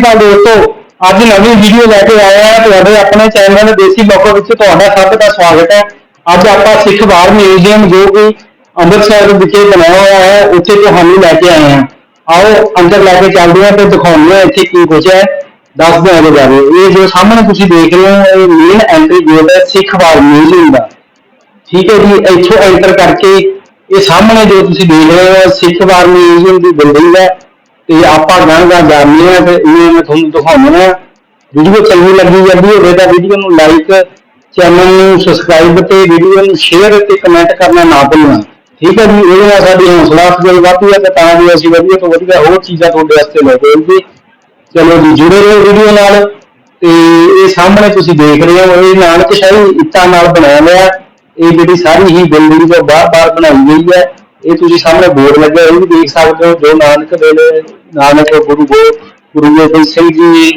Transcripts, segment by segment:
ਸ੍ਰੀ ਅਕਾਲ ਦੋਸਤੋ, ਅੱਜ ਨਵੀਂ ਵੀਡੀਓ ਲੈ ਕੇ ਆਏ ਹਾਂ। ਤੁਹਾਡੇ ਆਪਣੇ ਚੈਨਲ ਦੇਸੀ ਲੋਕੋ ਵਿੱਚ ਤੁਹਾਡਾ ਸਭ ਦਾ ਸਵਾਗਤ ਹੈ। ਅੱਜ ਆਪਾਂ ਸਿੱਖ ਬਾਰ ਮਿਊਜ਼ੀਅਮ ਜੋ ਕਿ ਅੰਮ੍ਰਿਤਸਰ ਵਿਖੇ ਬਣਾਇਆ ਹੋਇਆ ਹੈ, ਉੱਥੇ ਤੁਹਾਨੂੰ ਲੈ ਕੇ ਆਏ ਹਾਂ। ਆਓ, ਅੰਦਰ ਲੈ ਕੇ ਚੱਲਦੇ ਹਾਂ ਤੇ ਦਿਖਾਉਂਦੇ ਹਾਂ ਇੱਥੇ ਕੀ ਕੁਝ ਹੈ। ਦੱਸਦੇ ਹਾਂ ਬਾਰੇ ਇਹ ਜੋ ਸਾਹਮਣੇ ਤੁਸੀਂ ਦੇਖ ਰਹੇ ਹੋ, ਇਹ ਮੇਨ ਐਂਟਰੀ ਗੇਟ ਹੈ ਸਿੱਖ ਬਾਰ ਮਿਊਜ਼ੀਅਮ ਦਾ। ਠੀਕ ਹੈ ਜੀ, ਇੱਥੋਂ ਐਂਟਰ ਕਰਕੇ ਇਹ ਸਾਹਮਣੇ ਜੋ ਤੁਸੀਂ ਦੇਖ ਰਹੇ ਹੋ, ਸਿੱਖ ਬਾਰ ਮਿਊਜ਼ੀਅਮ ਦੀ ਬਿਲਡਿੰਗ ਹੈ। ਤੇ ਆਪਾਂ ਗਾਂਗਾ ਜਾਂਦੇ ਆ ਤੇ ਇਹ ਮੈਂ ਤੁਹਾਨੂੰ ਦਿਖਾਉਂਦਾ ਵੀਡੀਓ ਚੰਗੀ ਲੱਗੀ ਜਾਂਦੀ ਹੋਵੇ ਤਾਂ ਵੀਡੀਓ ਨੂੰ ਲਾਈਕ ਚੈਨਲ ਨੂੰ ਸਬਸਕ੍ਰਾਈਬ ਤੇ ਵੀਡੀਓ ਨੂੰ ਸ਼ੇਅਰ ਤੇ ਕਮੈਂਟ ਕਰਨਾ ਨਾ ਭੁੱਲਣਾ। ਠੀਕ ਹੈ ਜੀ, ਇਹਦੇ ਨਾਲ ਸਾਡੀ ਹੌਸਲਾ ਅਫਜ਼ਾਈ ਵਧਦੀ ਹੈ ਤੇ ਤਾਂ ਵੀ ਅਸੀਂ ਵਧੀਆ ਤੋਂ ਵਧੀਆ ਹੋਰ ਚੀਜ਼ਾਂ ਤੁਹਾਡੇ ਵਾਸਤੇ ਲੈ ਕੇ ਆਉਂਦੇ ਚਲੋ ਜੀ, ਜੁੜੇ ਰਹੋ ਵੀਡੀਓ ਨਾਲ ਤੇ ਇਹ ਸਾਹਮਣੇ ਤੁਸੀਂ ਦੇਖ ਰਹੇ ਹੋ, ਇਹ ਨਾਨਕ ਸ਼ਾਹੀ ਇੱਟਾਂ ਨਾਲ ਬਣਾਇਆ ਹੋਇਆ। ਇਹ ਜਿਹੜੀ ਸਾਰੀ ਹੀ ਬਿਲਡਿੰਗ ਜੋ ਬਾਹਰ-ਬਾਹਰ ਬਣਾਈ ਗਈ ਹੈ ਇਹ ਤੁਸੀਂ ਸਾਹਮਣੇ ਬੋਰਡ ਲੱਗਿਆ ਇਹ ਵੀ ਦੇਖ ਸਕਦੇ ਹੋ ਜੋ ਨਾਨਕ ਵੇਲੇ ਨਾਨਕ ਗੁਰੂ ਗੋ, ਗੁਰੂ ਗੋਬਿੰਦ ਸਿੰਘ ਜੀ,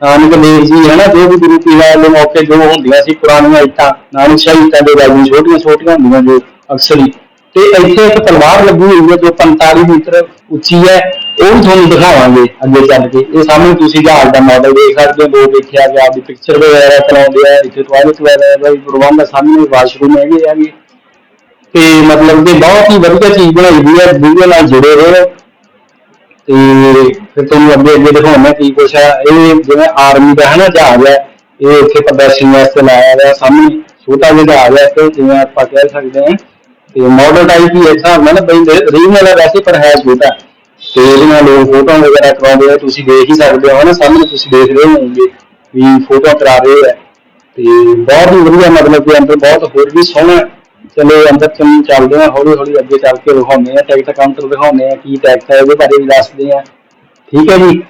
ਨਾਨਕ ਦੇਵ ਜੀ ਹੈ ਨਾ ਜੋ ਵੀ ਗੁਰੂ ਪੀਰਾਂ ਦੇ ਮੌਕੇ ਜੋ ਹੁੰਦੀਆਂ ਸੀ, ਪੁਰਾਣੀਆਂ ਇੱਟਾਂ, ਨਾਨਕ ਸ਼ਹੀਦਾਂ ਦੇ ਰਾਜੀ, ਛੋਟੀਆਂ ਛੋਟੀਆਂ ਹੁੰਦੀਆਂ ਜੋ ਅਕਸਰ ਹੀ। ਤੇ ਇੱਥੇ ਇੱਕ ਤਲਵਾਰ ਲੱਗੀ ਹੋਈ ਹੈ ਜੋ 45 ਮੀਟਰ ਉੱਚੀ ਹੈ, ਉਹ ਵੀ ਤੁਹਾਨੂੰ ਦਿਖਾਵਾਂਗੇ ਅੱਗੇ ਚੱਲ ਕੇ। ਇਹ ਸਾਹਮਣੇ ਤੁਸੀਂ ਜਹਾਜ਼ ਦਾ ਮਾਡਲ ਦੇਖ ਸਕਦੇ ਹੋ ਲੋਕ ਦੇਖਿਆ ਕਿ ਆਪਦੀ ਪਿਕਚਰ ਵਗੈਰਾ ਕਰਾਉਂਦੇ ਆ, ਇੱਥੇ ਟਾਇਲਟ ਵਗੈਰਾ ਦਾ ਵੀ ਪ੍ਰਬੰਧ ਹੈ ਸਾਹਮਣੇ ਵਾਸ਼ਰੂਮ ਹੈਗੇ ਹੈਗੇ ਤੇ ਮਤਲਬ ਕਿ ਬਹੁਤ ਹੀ ਵਧੀਆ ਚੀਜ਼ ਬਣਾਈ ਹੋਈ ਹੈ ਵੀਡੀਓ ਨਾਲ ਜੁੜੇ ਰਹੋ ਤੇ ਫਿਰ ਤੁਹਾਨੂੰ ਅੱਗੇ ਅੱਗੇ ਦਿਖਾਉਣਾ ਕੀ ਕੁਛ ਹੈ। ਇਹ ਜਿਵੇਂ ਆਰਮੀ ਦਾ ਹੈ ਨਾ ਜਹਾਜ਼ ਹੈ, ਇਹ ਇੱਥੇ ਪ੍ਰਦਰਸ਼ਨ ਵਾਸਤੇ ਲਾਇਆ ਹੋਇਆ ਸਾਹਮਣੇ ਛੋਟਾ ਜਿਹਾ ਜਹਾਜ਼ ਹੈ ਤੇ ਜਿਵੇਂ ਆਪਾਂ ਕਹਿ ਸਕਦੇ ਹਾਂ। ਤੇ ਮਾਡਲ ਟਾਈਪ ਹੀ ਹੈ ਹਿਸਾਬ ਨਾਲ ਬਈ ਰੀਜਨਲ ਹੈ ਵੈਸੇ ਪਰ ਹੈ ਛੋਟਾ। ਤੇ ਇਹਨਾਂ ਲੋਕ ਫੋਟੋਆਂ ਵਗੈਰਾ ਕਰਾਉਂਦੇ ਆ, ਤੁਸੀਂ ਦੇਖ ਹੀ ਸਕਦੇ ਹੋ ਨਾ ਸਾਹਮਣੇ ਤੁਸੀਂ ਦੇਖ ਰਹੇ ਹੋਵੋਗੇ ਵੀ ਫੋਟੋ ਕਰਾ ਰਹੇ ਆ। ਤੇ ਬਹੁਤ ਹੀ ਵਧੀਆ ਮਤਲਬ ਕਿ ਅੰਦਰ ਬਹੁਤ ਹੋਰ ਵੀ ਸੋਹਣਾ ਚਲੋ ਅੰਦਰ ਚੰਨ ਚੱਲਦੇ ਆ ਹੌਲੀ ਹੌਲੀ ਅੱਗੇ ਚੱਲ ਕੇ ਦਿਖਾਉਂਦੇ ਆ ਟਿਕਟ ਕਾਊਂਟਰ ਦਿਖਾਉਂਦੇ ਆ ਕੀ ਟੈਕਸ ਹੈ, ਇਹਦੇ ਬਾਰੇ ਵੀ ਦੱਸਦੇ ਆ ਠੀਕ ਹੈ ਜੀ?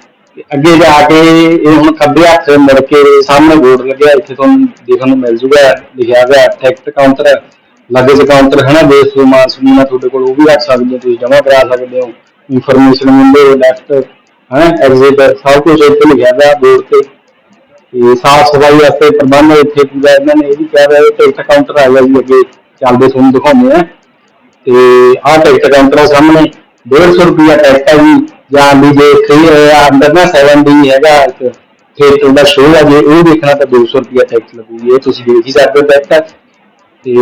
ਅੱਗੇ ਜਾ ਕੇ ਇਹ ਹੁਣ ਖੱਬੇ ਹੱਥ ਮੁੜ ਕੇ ਸਾਹਮਣੇ ਬੋਰਡ ਲੱਗਿਆ, ਇੱਥੇ ਤੁਹਾਨੂੰ ਦੇਖਣ ਨੂੰ ਮਿਲ ਜੂਗਾ, ਲਿਖਿਆ ਹੋਇਆ ਟਿਕਟ ਕਾਊਂਟਰ ਲੱਗੇ ਚ ਕਾਊਂਟਰ ਹੈ ਨਾ, ਬੇਸ ਸਮਾਨ ਸਮੂਨਾ ਤੁਹਾਡੇ ਕੋਲ, ਉਹ ਵੀ ਰੱਖ ਸਕਦੇ ਹੋ, ਤੁਸੀਂ ਜਮਾ ਕਰਾ ਸਕਦੇ ਹੋ ਇਨਫੋਰਮੇਸ਼ਨ ਵਿੰਡੋ ਲੈਫਟ ਹੈ ਐਗਜ਼ਿਟ ਸਭ ਕੁਝ ਇੱਥੇ ਲਿਖਿਆ ਹੋਇਆ ਬੋਰਡ ਤੇ। ਤੇ ਸਾਫ਼ ਸਫ਼ਾਈ ਵਾਸਤੇ ਪ੍ਰਬੰਧ ਇੱਥੇ ਪੂਰਾ ਇਹਨਾਂ ਨੇ, ਇਹ ਵੀ ਕਿਹਾ ਹੋਇਆ ਟਿਕਟ ਕਾਊਂਟਰ ਆ ਗਿਆ ਜੀ ਅੱਗੇ। ਚੱਲਦੇ ਤੁਹਾਨੂੰ ਦਿਖਾਉਂਦੇ ਆ ਤੇ ਆਹ ਟਿਕਟ ਕਾਊਂਟਰ ਸਾਹਮਣੇ 150 ਰੁਪਿਆ ਟਿਕਟ ਹੈ ਜੀ। ਜਾਂ ਵੀ ਜੇ ਥ੍ਰੀ ਅੰਦਰ ਨਾ 7 ਦੀ ਹੈਗਾ, ਇੱਕ ਥੀਏਟਰ ਦਾ ਸ਼ੋਅ ਹੈ ਜੇ ਉਹ ਦੇਖਣਾ ਤਾਂ 200 ਰੁਪਿਆ ਟਿਕਟ ਲੱਗੂਗੀ। ਇਹ ਤੁਸੀਂ ਦੇਖ ਹੀ ਸਕਦੇ ਹੋ ਟਿਕਟ ਤੇ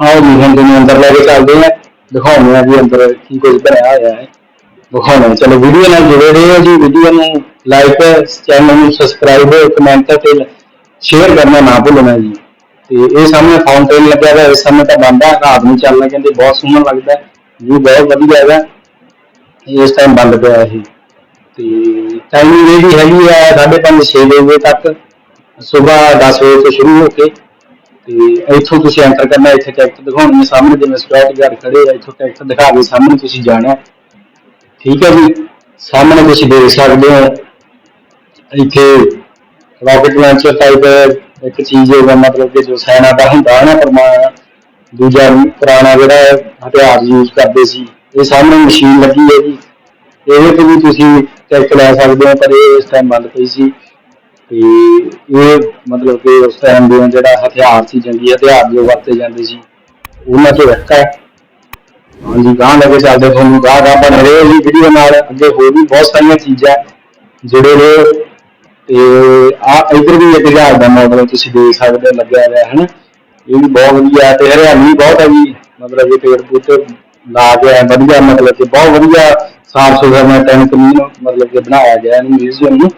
ਆਓ ਜੀ ਹੁਣ ਤੁਹਾਨੂੰ ਅੰਦਰ ਲੈ ਕੇ ਚੱਲਦੇ ਆ ਦਿਖਾਉਂਦੇ ਆ ਵੀ ਅੰਦਰ ਕੀ ਕੁਝ ਬਣਾਇਆ ਹੋਇਆ ਹੈ। ਦਿਖਾਉਣਾ ਚਲੋ ਵੀਡੀਓ ਨਾਲ ਜੁੜੇ ਰਹੋ ਜੀ। ਵੀਡੀਓ ਨੂੰ ਲਾਈਕ ਚੈਨਲ ਨੂੰ ਸਬਸਕ੍ਰਾਈਬ ਕਮੈਂਟ ਤੇ ਸ਼ੇਅਰ ਕਰਨਾ ਨਾ ਭੁੱਲਣਾ ਜੀ। ਤੇ ਇਹ ਸਾਹਮਣੇ ਫਾਊਂਟੇਨ ਲੱਗਿਆ ਹੋਇਆ ਇਸ ਸਮੇਂ ਤਾਂ ਬੰਦ ਹੈ ਰਾਤ ਨੂੰ ਚੱਲਣਾ ਕਹਿੰਦੇ ਬਹੁਤ ਸੋਹਣਾ ਲੱਗਦਾ ਹੈ ਵੀ ਬਹੁਤ ਵਧੀਆ ਹੈਗਾ। ਇਸ ਟਾਈਮ ਬੰਦ ਪਿਆ ਇਹ। ਤੇ ਟਾਈਮਿੰਗ ਇਹ ਵੀ ਹੈਗੀ ਹੈ 5:30 6 ਵਜੇ ਤੱਕ, ਸਵੇਰ 10 ਵਜੇ ਤੋਂ ਸ਼ੁਰੂ ਹੋ ਕੇ। ਤੇ ਇੱਥੋਂ ਤੁਸੀਂ ਐਂਟਰ ਕਰਨਾ, ਇੱਥੇ ਟਿਕਟ ਦਿਖਾਉਣੀ ਹੈ ਸਾਹਮਣੇ, ਜਿਵੇਂ ਸਿਕਿਉਰਿਟੀ ਗਾਰਡ ਖੜੇ ਆ, ਇੱਥੋਂ ਟਿਕਟ ਦਿਖਾ ਕੇ ਸਾਹਮਣੇ ਤੁਸੀਂ ਜਾਣਾ। ਠੀਕ ਹੈ ਜੀ, ਸਾਹਮਣੇ ਤੁਸੀਂ ਦੇਖ ਸਕਦੇ ਹੋ, ਇੱਥੇ ਰਾਕਟ ਲਾਂਚਰ ਟਾਈਪ ਇੱਕ ਚੀਜ਼ ਹੋਗਾ ਮਤਲਬ ਕਿ ਜੋ ਸੈਨਾ ਦਾ ਹੁੰਦਾ ਹੈ ਨਾ ਪਰਮਾ ਦੂਜਾ ਪੁਰਾਣਾ ਜਿਹੜਾ ਹਥਿਆਰ ਯੂਜ਼ ਕਰਦੇ ਸੀ, ਇਹ ਸਾਹਮਣੇ ਮਸ਼ੀਨ ਲੱਗੀ ਹੈ ਜੀ। ਇਹਦੇ ਤੇ ਵੀ ਤੁਸੀਂ ਟਿਕਟ ਲੈ ਸਕਦੇ ਹੋ, ਪਰ ਇਹ ਇਸ ਟਾਈਮ ਬੰਦ ਪਈ ਸੀ। ਤੇ ਇਹ ਮਤਲਬ ਕਿ ਉਸ ਟਾਈਮ ਦੇ ਜਿਹੜਾ ਹਥਿਆਰ ਸੀ ਜੰਗੀ ਹਥਿਆਰ ਜੋ ਵਰਤੇ ਜਾਂਦੇ ਸੀ, ਉਹਨਾਂ ਚੋਂ ਰੱਖਾ ਹਾਂਜੀ ਗਾਂ ਲੈ ਕੇ ਚੱਲਦੇ ਤੁਹਾਨੂੰ ਗਾਂ ਗਾਂ ਬਣ ਰਹੇ ਜੀ ਵੀਡੀਓ ਨਾਲ। ਅੱਗੇ ਹੋਰ ਵੀ ਬਹੁਤ ਸਾਰੀਆਂ ਚੀਜ਼ਾਂ ਜਿਹੜੇ ਰਹੋ ਤੇ ਆ ਇਧਰ ਵੀ ਇੱਕ ਜਹਾਜ਼ ਦਾ ਮਾਡਲ ਤੁਸੀਂ ਦੇਖ ਸਕਦੇ ਹੋ ਲੱਗਿਆ ਹੋਇਆ ਹੈ ਨਾ ਇਹ ਵੀ ਬਹੁਤ ਵਧੀਆ ਤੇ ਹਰਿਆਲੀ ਬਹੁਤ ਹੈ ਜੀ। ਮਤਲਬ ਕਿ ਪੇੜ ਪੂਤੇ ਲਾ ਕੇ ਆ ਵਧੀਆ ਮਤਲਬ ਕਿ ਬਹੁਤ ਵਧੀਆ ਸਾਫ਼ ਸੁਥਰਾ ਮੈਂ ਟੈਂਕ ਨੂੰ ਮਤਲਬ ਕਿ ਬਣਾਇਆ ਗਿਆ ਇਹਨੂੰ ਮਿਊਜ਼ੀਅਮ ਨੂੰ।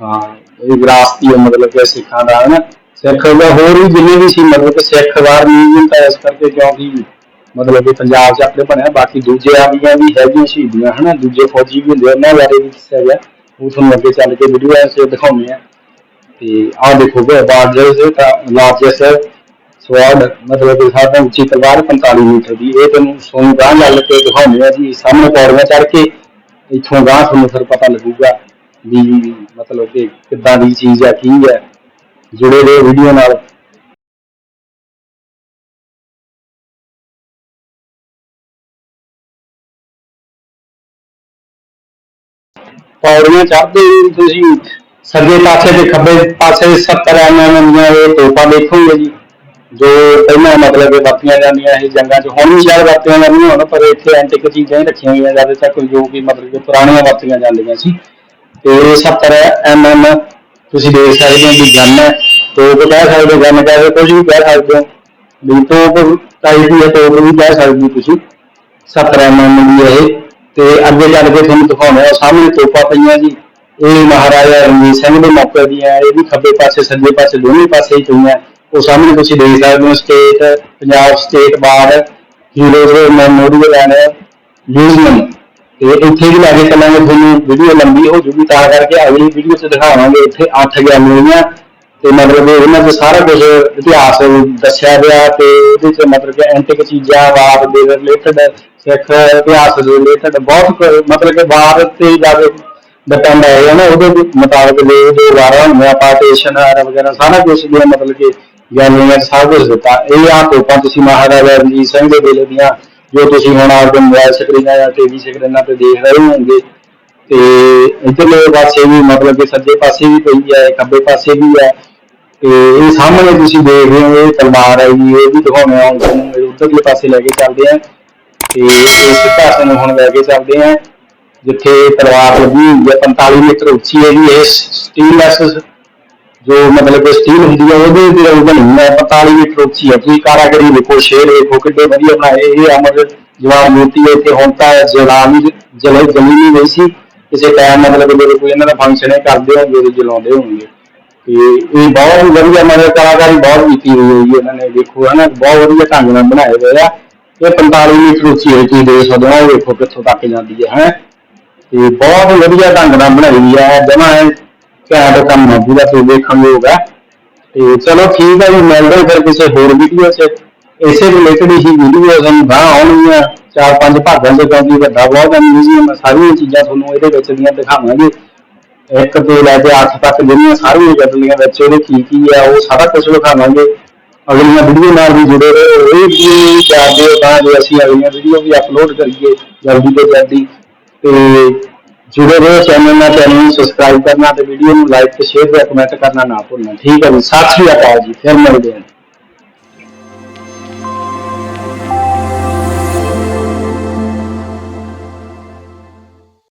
ਹਾਂ ਇਹ ਵਿਰਾਸਤੀ ਹੈ ਮਤਲਬ ਕਿ ਸਿੱਖਾਂ ਦਾ ਹੈ ਨਾ ਸਿੱਖ ਦਾ ਹੋਰ ਵੀ ਜਿੰਨੇ ਵੀ ਸੀ ਮਤਲਬ ਕਿ ਸਿੱਖ ਵਾਰ ਮਿਊਜ਼ੀਅਮ ਤਾਂ ਇਸ ਕਰਕੇ ਕਿਉਂਕਿ ਮਤਲਬ ਕਿ ਪੰਜਾਬ 'ਚ ਆਪਣੇ ਬਣਿਆ ਬਾਕੀ ਦੂਜੇ ਆਦੀਆਂ ਵੀ ਹੈਗੀਆਂ ਸ਼ਹੀਦੀਆਂ ਹਨਾ? ਦੂਜੇ ਫੌਜੀ ਵੀ ਹੁੰਦੇ ਆ, ਉਹਨਾਂ ਬਾਰੇ ਵੀ ਦੱਸਿਆ ਗਿਆ। ਉਹ ਤੁਹਾਨੂੰ ਅੱਗੇ ਚੱਲ ਕੇ ਵੀਡੀਓ ਐਸੇ ਦਿਖਾਉਂਦੇ ਆ। ਤੇ ਆਹ ਦੇਖੋਗੇ ਕਿ ਤਾਂ ਲਾਰਜੈਸਟ ਸਵਾਰਡ ਮਤਲਬ ਕਿ ਸਾਡਾ ਉੱਚੀ ਤਲਵਾਰ 45 ਮੀਟਰ ਦੀ। ਇਹ ਤੁਹਾਨੂੰ ਸੋਨੂੰ ਗਾਂ ਚੱਲ ਕੇ ਦਿਖਾਉਂਦੇ ਆ ਜੀ, ਸਾਹਮਣੇ ਪੌੜੀਆਂ ਚੜ੍ਹ ਕੇ, ਇੱਥੋਂ ਗਾਂ ਤੁਹਾਨੂੰ ਫਿਰ ਪਤਾ ਲੱਗੂਗਾ ਵੀ ਮਤਲਬ ਕਿ ਕਿੱਦਾਂ ਦੀ ਚੀਜ਼ ਆ, ਕੀ ਹੈ ਜੁੜੇ ਰਹੋ ਵੀਡੀਓ ਨਾਲ। ਪੌੜੀਆਂ ਚੜ੍ਹਦੇ ਤੁਸੀਂ ਸੱਜੇ ਪਾਸੇ ਤੇ ਖੱਬੇ ਪਾਸੇ 70 ਐਮਐਮ ਦੀਆਂ ਇਹ ਤੋਪਾਂ ਦੇਖੋਗੇ ਜੀ, ਜੋ ਪਹਿਲਾਂ ਮਤਲਬ ਕਿ ਵਰਤੀਆਂ ਜਾਂਦੀਆਂ ਇਹ ਜੰਗਾਂ 'ਚ। ਹੁਣ ਵੀ ਸ਼ਾਇਦ ਵਰਤੀਆਂ ਜਾਂਦੀਆਂ ਹੋਣ, ਪਰ ਇੱਥੇ ਐਂਟੀਕ ਚੀਜ਼ਾਂ ਹੀ ਰੱਖੀਆਂ ਹੋਈਆਂ ਜ਼ਿਆਦਾ ਤੱਕ ਜੋ ਕਿ ਮਤਲਬ ਕਿ ਪੁਰਾਣੀਆਂ ਵਰਤੀਆਂ ਜਾਂਦੀਆਂ ਸੀ। ਤੇ 70 mm ਤੁਸੀਂ ਦੇਖ ਸਕਦੇ ਹੋ ਵੀ ਗਨ ਹੈ। ਤੋਪ ਕਹਿ ਸਕਦੇ ਹੋ, ਗਨ ਕਹਿ ਸਕਦੇ ਕੁਝ ਵੀ ਕਹਿ ਸਕਦੇ ਹੋ। ਵੀ ਤੋਪ ਟਾਈਪ ਦੀ ਹੈ, ਤੋਪ ਵੀ ਕਹਿ ਸਕਦੇ ਹੋ ਤੁਸੀਂ। 70 mm ਦੀ ਹੈ ਇਹ। ਤੇ ਅੱਗੇ ਚੱਲ ਕੇ ਤੁਹਾਨੂੰ ਦਿਖਾਉਣਾ ਹੈ ਸਾਹਮਣੇ ਤੋਪਾਂ ਪਈਆਂ ਜੀ। ਇਹ ਮਹਾਰਾਜਾ ਰਣਜੀਤ ਸਿੰਘ ਦੇ ਮੌਕੇ ਦੀਆਂ, ਇਹ ਵੀ ਖੱਬੇ ਪਾਸੇ, ਸੱਜੇ ਪਾਸੇ, ਦੋਵੇਂ ਪਾਸੇ ਹੀ ਪਈਆਂ। ਉਹ ਸਾਹਮਣੇ ਤੁਸੀਂ ਦੇਖ ਸਕਦੇ ਹੋ state Punjab state war heroes memorial and museum ਤੇ ਇੱਥੇ ਵੀ ਲੈ ਚੱਲਾਂਗੇ ਤੁਹਾਨੂੰ ਵੀਡੀਓ ਲੰਬੀ ਹੋ ਜੂਗੀ, ਤਾਂ ਕਰਕੇ ਅਗਲੀ ਵੀਡੀਓ 'ਚ ਦਿਖਾਵਾਂਗੇ ਇੱਥੇ 8 ਗੈਲਰੀਆਂ ਤੇ ਮਤਲਬ ਕਿ ਇਹਨਾਂ 'ਚ ਸਾਰਾ ਕੁਝ ਇਤਿਹਾਸ ਦੱਸਿਆ ਗਿਆ ਤੇ ਇਹਦੇ 'ਚ ਮਤਲਬ ਕਿ ਐਂਟਿਕ ਚੀਜ਼ਾਂ ਵਾਰ ਦੇ ਰਿਲੇਟਡ ਸਿੱਖ ਇਤਿਹਾਸ ਦੇ ਰਿਲੇਟਡ ਬਹੁਤ ਮਤਲਬ ਕਿ ਵਾਰ ਤੇ ਜਾ ਕੇ ਡਿਪੈਂਡ ਹੈ ਨਾ ਉਹਦੇ ਮੁਤਾਬਕ ਦੇ ਜੋ ਵਾਰਾਂ ਹੁੰਦੀਆਂ ਪਾਰਟੀਸ਼ਨ ਵਗੈਰਾ, ਸਾਰਾ ਕੁਝ ਦੇ ਮਤਲਬ ਕਿ ਗੈਲਰੀਆਂ 'ਚ ਕੁਝ ਦਿੱਤਾ। ਇਹ ਆ ਤੋਪਾਂ ਤੁਸੀਂ ਮਹਾਰਾਜਾ ਰਣਜੀਤ ਸਿੰਘ ਦੇ ਵੇਲੇ ਦੀਆਂ, ਜੋ ਤੁਸੀਂ ਹੁਣ ਆਪਦੇ ਮੋਬਾਈਲ ਸਕਰੀਨਾਂ ਜਾਂ ਟੀਵੀ ਸਕਰੀਨਾਂ ਤੇ ਦੇਖ ਰਹੇ ਹੋਵੋਗੇ। ਤੇ ਇਧਰਲੇ ਪਾਸੇ ਵੀ ਮਤਲਬ ਕਿ ਸੱਜੇ ਪਾਸੇ ਵੀ ਪਈ ਹੈ, ਖੱਬੇ ਪਾਸੇ ਵੀ ਹੈ। ਤੇ ਇਹ ਸਾਹਮਣੇ ਤੁਸੀਂ ਦੇਖ ਰਹੇ ਹੋ, ਇਹ ਤਲਵਾਰ ਹੈ ਜੀ, ਇਹ ਵੀ ਦਿਖਾਉਣੇ ਆ ਹੁਣ ਉੱਧਰਲੇ ਪਾਸੇ ਲੈ ਕੇ ਚੱਲਦੇ ਆ। ਤੇ ਇਸ ਭਾਸ਼ਾ ਨੂੰ ਹੁਣ ਲੈ ਕੇ ਚੱਲਦੇ ਆ। ਜਿੱਥੇ ਤਲਵਾਰ ਲੱਗੀ ਹੋਈ ਹੈ 45 ਮੀਟਰ ਉੱਚੀ ਹੈ ਜੀ ਇਹ ਸਟੀਲੈਸ ਜੋ ਮਤਲਬ ਕਿ ਸਟੀਲ ਹੁੰਦੀ ਹੈ ਉਹਦੇ ਦੀ ਉਹ ਬਣੀ ਹੈ 45 ਮੀਟਰ ਉੱਚੀ ਹੈ ਤੁਸੀਂ ਕਾਰਾਗਰੀ ਦੇਖੋ ਸ਼ੇਰ ਦੇਖੋ ਕਿੱਡੇ ਵਧੀਆ ਬਣਾਏ ਇਹ ਅਮਰ ਜਵਾਨ ਮੂਰਤੀ ਹੈ ਇੱਥੇ ਹੁਣ ਤਾਂ ਜਲਾਵੀ ਜਲੇ ਜਲੀ ਨਹੀਂ ਗਈ ਸੀ ਕਿਸੇ ਟਾਈਮ ਮਤਲਬ ਕਿ ਜਦੋਂ ਕੋਈ ਇਹਨਾਂ ਦਾ ਫੰਕਸ਼ਨ ਹੈ ਕਰਦੇ ਹੋਣਗੇ ਉਦੋਂ ਜਲਾਉਂਦੇ ਹੋਣਗੇ ਤੇ ਇਹ ਬਹੁਤ ਹੀ ਵਧੀਆ ਮਤਲਬ ਕਲਾਕਾਰੀ ਬਹੁਤ ਕੀਤੀ ਹੋਈ ਹੈ ਜੀ ਇਹਨਾਂ ਨੇ ਦੇਖੋ ਹਨਾ ਬਹੁਤ ਵਧੀਆ ਢੰਗ ਨਾਲ ਬਣਾਏ ਹੋਏ ਆ ਇਹ 45 ਮੀਟਰ ਉੱਚੀ ਹੈ ਤੁਸੀਂ ਦੇਖ ਸਕਦੇ ਹੋ ਉਹ ਦੇਖੋ ਕਿੱਥੋਂ ਤੱਕ ਜਾਂਦੀ ਹੈ ਹੈ ਤੇ ਬਹੁਤ ਵਧੀਆ ਢੰਗ ਨਾਲ ਬਣਾਈ ਹੋਈ ਹੈ ਜਮਾ ਘੈਂਟ ਕੰਮ ਹੈ ਪੂਰਾ ਤੇ ਦੇਖਣ ਯੋਗ ਹੈ ਤੇ ਚਲੋ ਠੀਕ ਹੈ ਜੀ, ਮਿਲਦੇ ਫਿਰ ਕਿਸੇ ਹੋਰ ਵੀਡੀਓ 'ਚ। ਇਸੇ ਰਿਲੇਟਡ ਹੀ ਵੀਡੀਓ ਸਾਨੂੰ ਗਾਂ ਆਉਣਗੀਆਂ, ਚਾਰ ਪੰਜ ਭਾਗਾਂ 'ਚ, ਕਿਉਂਕਿ ਵੱਡਾ ਬਹੁਤ ਹੈ ਮਿਊਜ਼ੀਅਮ ਸਾਰੀਆਂ ਚੀਜ਼ਾਂ ਤੁਹਾਨੂੰ ਇਹਦੇ ਵਿੱਚ ਦੀਆਂ ਦਿਖਾਵਾਂਗੇ। ਇੱਕ ਤੋਂ ਲੈ ਕੇ 8 ਤੱਕ ਜਿਹੜੀਆਂ ਸਾਰੀਆਂ ਗੱਡੀਆਂ ਵਿੱਚ ਉਹਦੇ ਕੀ ਕੀ ਆ, ਉਹ ਸਾਰਾ ਕੁਝ ਦਿਖਾਵਾਂਗੇ ਅਗਲੀਆਂ ਵੀਡੀਓ ਨਾਲ ਵੀ ਜੁੜੇ ਰਹੋ, ਇਹ ਵੀ ਚਾਹਦੇ ਹੋ ਤਾਂ ਜੋ ਅਸੀਂ ਅਗਲੀਆਂ ਵੀਡੀਓ ਵੀ ਅਪਲੋਡ ਕਰੀਏ, ਜਲਦੀ ਤੋਂ ਜਲਦੀ। ਤੇ ਜੁੜੇ ਰਹੋ ਚੈਨਲ ਨਾਲ ਚੈਨਲ ਨੂੰ ਸਬਸਕ੍ਰਾਈਬ ਕਰਨਾ ਤੇ ਵੀਡੀਓ ਨੂੰ ਲਾਈਕ ਤੇ ਸ਼ੇਅਰ ਤੇ ਕਮੈਂਟ ਕਰਨਾ ਨਾ ਭੁੱਲਣਾ। ਠੀਕ ਹੈ ਜੀ, ਸਤਿ ਸ਼੍ਰੀ ਅਕਾਲ ਜੀ, ਫਿਰ ਮਿਲਦੇ ਹਾਂ।